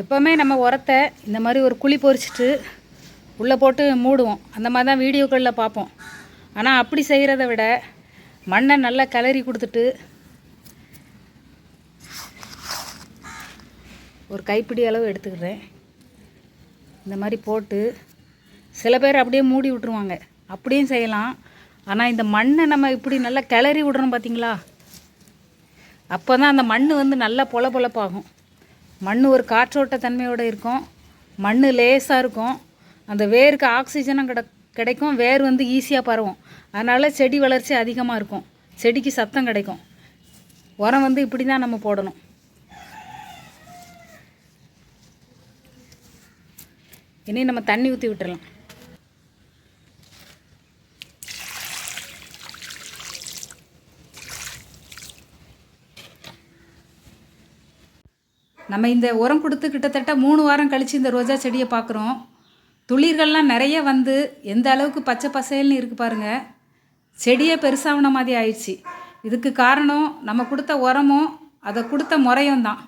எப்போவுமே நம்ம உரத்தை இந்த மாதிரி ஒரு குழி பொறிச்சிட்டு உள்ளே போட்டு மூடுவோம். அந்த மாதிரி தான் வீடியோக்களில் பார்ப்போம். ஆனால் அப்படி செய்கிறத விட மண்ணை நல்லா கிளறி கொடுத்துட்டு ஒரு கைப்பிடி அளவு எடுத்துக்கிறேன். இந்த மாதிரி போட்டு சில பேர் அப்படியே மூடி விட்டுருவாங்க. அப்படியும் செய்யலாம். ஆனால் இந்த மண்ணை நம்ம இப்படி நல்லா கிளறி விடுறோம் பார்த்தீங்களா அப்போ தான் அந்த மண் வந்து நல்லா பொல பொலப்பாகும் மண் ஒரு காற்றோட்ட தன்மையோடு இருக்கும். மண் லேசாக இருக்கும். அந்த வேருக்கு ஆக்சிஜனும் கிட கிடைக்கும். வேர் வந்து ஈஸியாக பரவும். அதனால் செடி வளர்ச்சி அதிகமாக இருக்கும். செடிக்கு சத்தம் கிடைக்கும். உரம் வந்து இப்படி தான் நம்ம போடணும். இனி நம்ம தண்ணி ஊற்றி விட்டுறலாம். நம்ம இந்த உரம் கொடுத்து கிட்டத்தட்ட மூணு வாரம் கழித்து இந்த ரோஜா செடியை பார்க்குறோம். துளிர்கள்லாம் நிறைய வந்து எந்த அளவுக்கு பச்சை பசேல்னு இருக்குது பாருங்கள் செடியே பெருசாகுன மாதிரி ஆயிடுச்சு. இதுக்கு காரணம் நம்ம கொடுத்த உரமும் அதை கொடுத்த முறையும் தான்.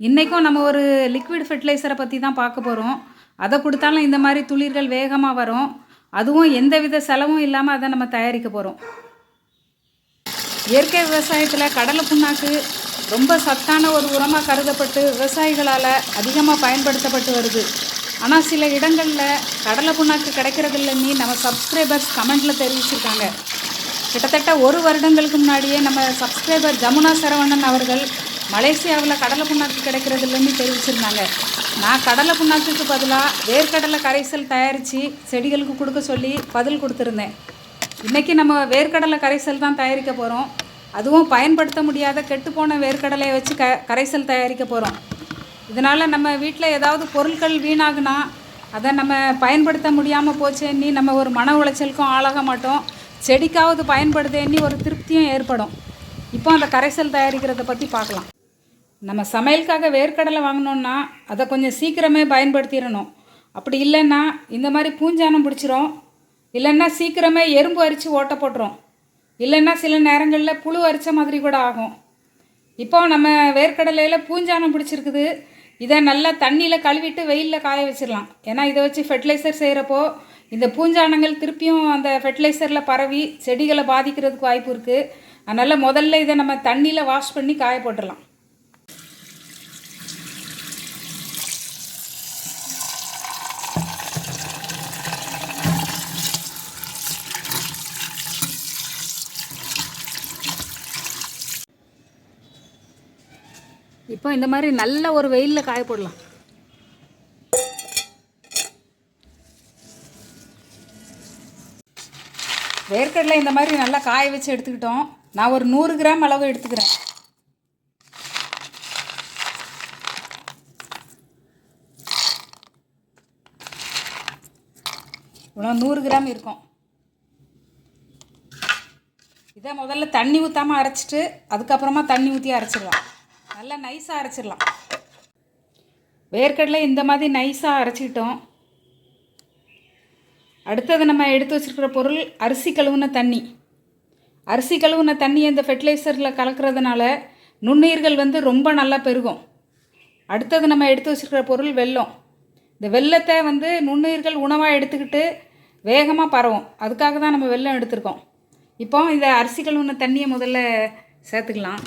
இன்றைக்கும் நம்ம ஒரு லிக்விட் ஃபெர்டிலைசரை பற்றி தான் பார்க்க போகிறோம் அதை கொடுத்தாலும் இந்த மாதிரி துளிர்கள் வேகமாக வரும். அதுவும் எந்தவித செலவும் இல்லாமல் அதை நம்ம தயாரிக்க போகிறோம் இயற்கை விவசாயத்தில் கடலை புண்ணாக்கு ரொம்ப சத்தான ஒரு உரமாக கருதப்பட்டு விவசாயிகளால் அதிகமாக பயன்படுத்தப்பட்டு வருது. ஆனால் சில இடங்களில் கடலை புண்ணாக்கு கிடைக்கிறதில்லன்னு நம்ம சப்ஸ்கிரைபர்ஸ் கமெண்டில் தெரிவிச்சிருக்காங்க. கிட்டத்தட்ட ஒரு வருடங்களுக்கு முன்னாடியே நம்ம சப்ஸ்கிரைபர் ஜமுனா சரவணன் அவர்கள் மலேசியாவில் கடலை புண்ணாக்கு கிடைக்கிறதில்லன்னு தெரிவிச்சிருந்தாங்க. நான் கடலை புண்ணாக்குக்கு பதிலாக வேர்க்கடலை கரைசல் தயாரித்து செடிகளுக்கு கொடுக்க சொல்லி பதில் கொடுத்துருந்தேன். இன்றைக்கி நம்ம வேர்க்கடலை கரைசல் தான் தயாரிக்க போகிறோம் அதுவும் பயன்படுத்த முடியாத கெட்டுப்போன வேர்க்கடலையை வச்சு க கரைசல் தயாரிக்க போகிறோம் இதனால் நம்ம வீட்டில் ஏதாவது பொருட்கள் வீணாகுனா அதை நம்ம பயன்படுத்த முடியாமல் போச்சேன்னி நம்ம ஒரு மன உளைச்சலுக்கும் ஆளாக மாட்டோம். செடிக்காவது பயன்படுதேன்னி ஒரு திருப்தியும் ஏற்படும். இப்போ அந்த கரைசல் தயாரிக்கிறத பற்றி பார்க்கலாம். நம்ம சமையலுக்காக வேர்க்கடலை வாங்கினோன்னா அதை கொஞ்சம் சீக்கிரமே பயன்படுத்திடணும். அப்படி இல்லைன்னா இந்த மாதிரி பூஞ்சானம் பிடிச்சிரும். இல்லைன்னா சீக்கிரமே எறும்பு அரித்து ஓட்ட போட்டுரும். இல்லைன்னா சில நேரங்களில் புழு அரித்த மாதிரி கூட ஆகும். இப்போ நம்ம வேர்க்கடலையில் பூஞ்சானம் பிடிச்சிருக்குது. இதை நல்லா தண்ணியில் கழுவிட்டு வெயிலில் காய வச்சிடலாம். ஏன்னா இதை வச்சு ஃபெர்டிலைசர் செய்கிறப்போ இந்த பூஞ்சானங்கள் திருப்பியும் அந்த ஃபெர்டிலைசரில் பரவி செடிகளை பாதிக்கிறதுக்கு வாய்ப்பு இருக்குது அதனால் முதல்ல இதை நம்ம தண்ணியில் வாஷ் பண்ணி காய போட்டுடலாம். இப்போ இந்த மாதிரி நல்ல ஒரு வெயிலில் காய போடலாம். வேர்க்கடலை இந்த மாதிரி நல்லா காய வச்சு எடுத்துக்கிட்டோம். நான் ஒரு நூறு கிராம் அளவு எடுத்துக்கிறேன். இவ்வளோ நூறு கிராம் இருக்கும். இதை முதல்ல தண்ணி ஊற்றாமல் அரைச்சிட்டு அதுக்கப்புறமா தண்ணி ஊற்றி அரைச்சிடலாம். நல்லா நைஸாக அரைச்சிடலாம். வேர்க்கடலை இந்த மாதிரி நைஸாக அரைச்சிக்கிட்டோம். அடுத்தது நம்ம எடுத்து வச்சுருக்கிற பொருள் அரிசி கழுவுன தண்ணி. அரிசி கழுவுன தண்ணியை இந்த ஃபெர்டிலைசரில் கலக்கிறதுனால நுண்ணுயிர்கள் வந்து ரொம்ப நல்லா பெருகும். அடுத்தது நம்ம எடுத்து வச்சுருக்கிற பொருள் வெல்லம். இந்த வெல்லத்தை வந்து நுண்ணுயிர்கள் உணவாக எடுத்துக்கிட்டு வேகமாக பரவும். அதுக்காக தான் நம்ம வெல்லம் எடுத்திருக்கோம். இப்போ இந்த அரிசி கழுவுன தண்ணியை முதல்ல சேர்த்துக்கலாம்.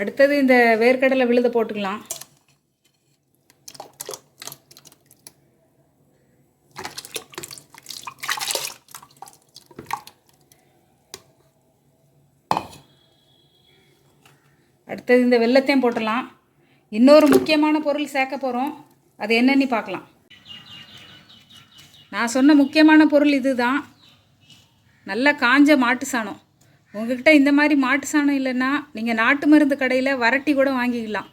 அடுத்தது இந்த வேர்க்கடலை விழுத போட்டுக்கலாம். அடுத்தது இந்த வெள்ளத்தையும் போட்டலாம். இன்னொரு முக்கியமான பொருள் சேர்க்க போகிறோம் அது என்னன்னு பார்க்கலாம். நான் சொன்ன முக்கியமான பொருள் இதுதான். நல்லா காஞ்ச மாட்டு சாணம். உங்ககிட்ட இந்த மாதிரி மாட்டு சாணம் இல்லைன்னா நீங்கள் நாட்டு மருந்து கடையில் வரட்டி கூட வாங்கிக்கலாம்.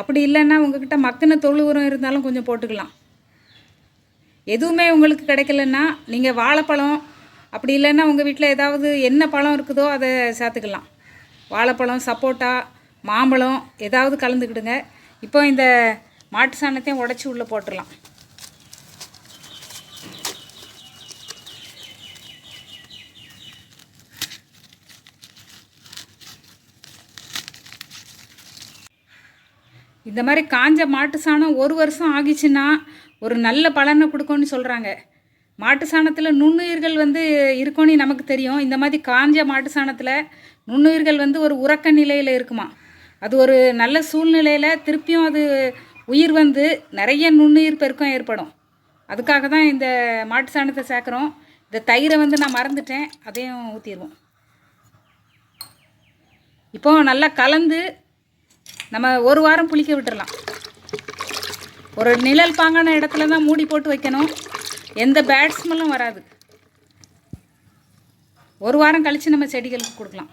அப்படி இல்லைன்னா உங்ககிட்ட மக்கின தொழு உரம் இருந்தாலும் கொஞ்சம் போட்டுக்கலாம். எதுவுமே உங்களுக்கு கிடைக்கலன்னா நீங்கள் வாழைப்பழம் அப்படி இல்லைன்னா உங்கள் வீட்டில் ஏதாவது என்ன பழம் இருக்குதோ அதை சேர்த்துக்கலாம் வாழைப்பழம் சப்போட்டா மாம்பழம் ஏதாவது கலந்துக்கிடுங்க. இப்போ இந்த மாட்டு சாணத்தையும் உடச்சி உள்ளே போட்டுடலாம் இந்த மாதிரி காஞ்ச மாட்டு சாணம் ஒரு வருஷம் ஆகிச்சுன்னா ஒரு நல்ல பலனை கொடுக்கும்னு சொல்கிறாங்க மாட்டு சாணத்தில் நுண்ணுயிர்கள் வந்து இருக்கும்னு நமக்கு தெரியும். இந்த மாதிரி காஞ்ச மாட்டு சாணத்தில் நுண்ணுயிர்கள் வந்து ஒரு உறக்க நிலையில் இருக்குமா? அது ஒரு நல்ல சூழ்நிலையில் திருப்பியும் அது உயிர் வந்து நிறைய நுண்ணுயிர் பெருக்கம் ஏற்படும். அதுக்காக தான் இந்த மாட்டு சாணத்தை சேர்க்குறோம். இந்த தயிரை வந்து நான் மறந்துட்டேன். அதையும் ஊற்றிடுவோம் இப்போ நல்லா கலந்து நம்ம ஒரு வாரம் புளிக்க விட்டுறலாம். ஒரு நிழல் பாங்கான இடத்துல தான் மூடி போட்டு வைக்கணும். எந்த பேட் ஸ்மெல்லும் வராது. ஒரு வாரம் கழித்து நம்ம செடிகளுக்கு கொடுக்கலாம்.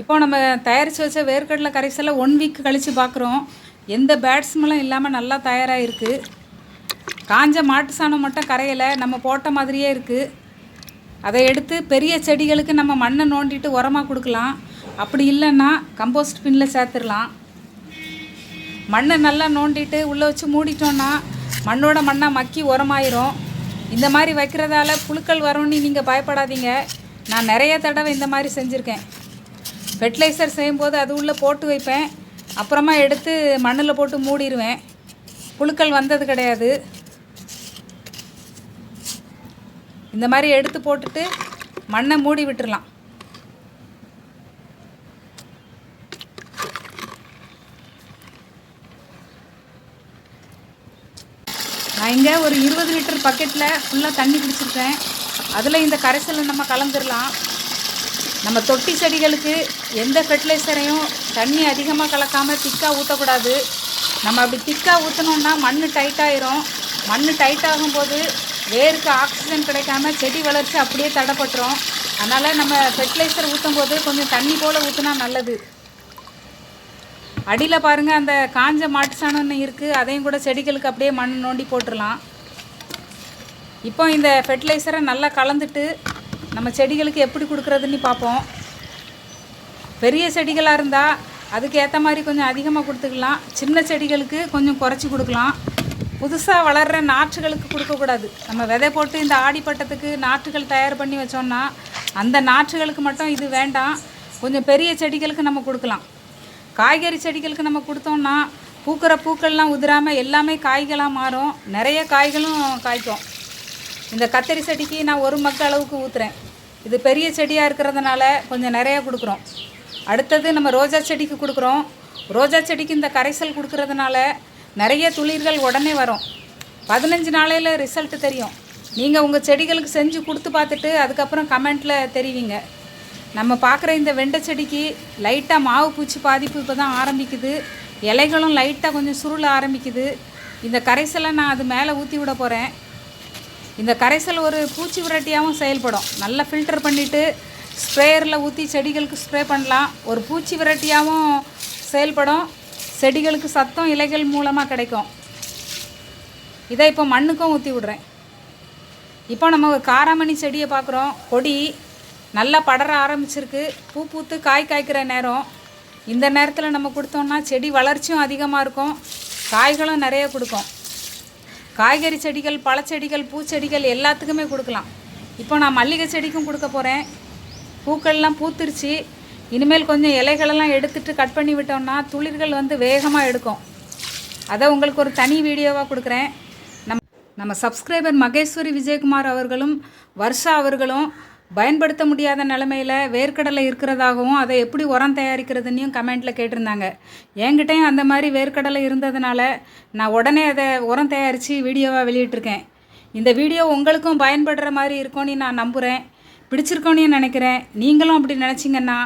இப்போ நம்ம தயாரித்து வச்ச வேர்க்கடலை கரைசலை ஒன் வீக் கழித்து பார்க்குறோம் எந்த பேட்ஸ்மெல்லாம் இல்லாமல் நல்லா தயாராக இருக்குது காஞ்ச மாட்டு சாணம் மட்டும் கரையலை நம்ம போட்ட மாதிரியே இருக்குது அதை எடுத்து பெரிய செடிகளுக்கு நம்ம மண்ணை நோண்டிட்டு உரமாக கொடுக்கலாம். அப்படி இல்லைன்னா கம்போஸ்ட் பின்னில் சேர்த்துடலாம். மண்ணை நல்லா நோண்டிட்டு உள்ளே வச்சு மூடிட்டோன்னா மண்ணோட மண்ணாக மக்கி உரமாயிரும். இந்த மாதிரி வைக்கிறதால புழுக்கள் வரும்னு நீங்கள் பயப்படாதீங்க. நான் நிறைய தடவை இந்த மாதிரி செஞ்சுருக்கேன். ஃபெர்டிலைசர் செய்யும்போது அது உள்ளே போட்டு வைப்பேன். அப்புறமா எடுத்து மண்ணில் போட்டு மூடிடுவேன் புழுக்கள் வந்தது கிடையாது. இந்த மாதிரி எடுத்து போட்டுட்டு மண்ணை மூடி விட்டுடலாம் நான் இங்கே ஒரு இருபது லிட்டர் பக்கெட்டில் ஃபுல்லாக தண்ணி பிடிச்சிருக்கேன் அதில் இந்த கரைசலை நம்ம கலந்துடலாம் நம்ம தொட்டி செடிகளுக்கு எந்த ஃபெர்டிலைசரையும் தண்ணி அதிகமாக கலக்காமல் திக்காக ஊற்றக்கூடாது நம்ம அப்படி திக்காக ஊற்றினோன்னா மண் டைட்டாயிரும் மண் டைட் ஆகும்போது வேருக்கு ஆக்சிஜன் கிடைக்காம செடி வளர்ச்சி அப்படியே தடைப்பட்டுரும். அதனால் நம்ம ஃபெர்டிலைசர் ஊற்றும் போது கொஞ்சம் தண்ணி போல் ஊற்றினா நல்லது. அடியில் பாருங்கள் அந்த காஞ்ச மாட்டு சாணம்னு இருக்குது அதையும் கூட செடிகளுக்கு அப்படியே மண் நோண்டி போட்டுடலாம் இப்போ இந்த ஃபெர்டிலைசரை நல்லா கலந்துட்டு நம்ம செடிகளுக்கு எப்படி கொடுக்குறதுன்னு பார்ப்போம். பெரிய செடிகளாக இருந்தால் அதுக்கு ஏற்ற மாதிரி கொஞ்சம் அதிகமாக கொடுத்துக்கலாம். சின்ன செடிகளுக்கு கொஞ்சம் குறைச்சி கொடுக்கலாம். புதுசாக வளர்கிற நாற்றுகளுக்கு கொடுக்கக்கூடாது நம்ம விதை போட்டு இந்த ஆடிப்பட்டத்துக்கு நாற்றுகள் தயார் பண்ணி வச்சோம்னா அந்த நாற்றுகளுக்கு மட்டும் இது வேண்டாம். கொஞ்சம் பெரிய செடிகளுக்கு நம்ம கொடுக்கலாம். காய்கறி செடிகளுக்கு நம்ம கொடுத்தோம்னா பூக்கிற பூக்கள்லாம் உதிராமல் எல்லாமே காய்களாக மாறும். நிறைய காய்களும் காய்க்கும். இந்த கத்தரி செடிக்கு நான் ஒரு மக்க அளவுக்கு ஊற்றுறேன் இது பெரிய செடியாக இருக்கிறதுனால கொஞ்சம் நிறையா கொடுக்குறோம். அடுத்தது நம்ம ரோஜா செடிக்கு கொடுக்குறோம். ரோஜா செடிக்கு இந்த கரைசல் கொடுக்கறதுனால நிறைய துளிர்கள் உடனே வரும். பதினஞ்சு நாளையில் ரிசல்ட் தெரியும். நீங்கள் உங்கள் செடிகளுக்கு செஞ்சு கொடுத்து பார்த்துட்டு அதுக்கப்புறம் கமெண்ட்டில் தெரிவிங்க. நம்ம பார்க்குற இந்த வெண்டை செடிக்கு லைட்டாக மாவு பூச்சி பாதிப்பு இப்போ தான் ஆரம்பிக்குது. இலைகளும் லைட்டாக கொஞ்சம் சுருள ஆரம்பிக்குது. இந்த கரைசலை நான் அது மேலே ஊற்றி விட போகிறேன் இந்த கரைசல் ஒரு பூச்சி விரட்டியாகவும் செயல்படும். நல்லா ஃபில்டர் பண்ணிவிட்டு ஸ்ப்ரேயரில் ஊற்றி செடிகளுக்கு ஸ்ப்ரே பண்ணலாம். ஒரு பூச்சி விரட்டியாகவும் செயல்படும். செடிகளுக்கு சத்தம் இலைகள் மூலமாக கிடைக்கும். இதை இப்போ மண்ணுக்கும் ஊற்றி விடுறேன். இப்போ நம்ம ஒரு காராமணி செடியை பார்க்குறோம். கொடி நல்லா படர ஆரம்பிச்சிருக்கு. பூ பூத்து காய் காய்க்கிற நேரம். இந்த நேரத்தில் நம்ம கொடுத்தோம்னா செடி வளர்ச்சியும் அதிகமாக இருக்கும். காய்களும் நிறைய கொடுக்கும். காய்கறி செடிகள் பழச்செடிகள் பூச்செடிகள் எல்லாத்துக்குமே கொடுக்கலாம். இப்போ நான் மல்லிகை செடிக்கும் கொடுக்க போகிறேன் பூக்கள்லாம் பூத்துருச்சு. இனிமேல் கொஞ்சம் இலைகளெல்லாம் எடுத்துட்டு கட் பண்ணி விட்டோம்னா துளிர்கள் வந்து வேகமாக எடுக்கும். அதை உங்களுக்கு ஒரு தனி வீடியோவாக கொடுக்குறேன். நம் நம்ம சப்ஸ்கிரைபர் மகேஸ்வரி விஜயகுமார் அவர்களும் வர்ஷா அவர்களும் பயன்படுத்த முடியாத நிலமையில் வேர்க்கடலை இருக்கிறதாகவும் அதை எப்படி உரம் தயாரிக்கிறதுனையும் கமெண்ட்டில் கேட்டிருந்தாங்க. என்கிட்டையும் அந்த மாதிரி வேர்க்கடலை இருந்ததுனால நான் உடனே அதை உரம் தயாரித்து வீடியோவாக வெளியிட்டிருக்கேன். இந்த வீடியோ உங்களுக்கும் பயன்படுற மாதிரி இருக்கும்னு நான் நம்புகிறேன் பிடிச்சிருக்கோன்னு நினைக்கிறேன். நீங்களும் அப்படி நினச்சிங்கன்னா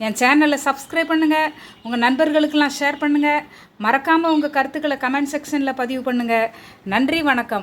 என் சேனலை சப்ஸ்கிரைப் பண்ணுங்கள் உங்கள் நண்பர்களுக்கெல்லாம் ஷேர் பண்ணுங்கள் மறக்காமல் உங்கள் கருத்துக்களை கமெண்ட் செக்ஷனில் பதிவு பண்ணுங்கள் நன்றி வணக்கம்.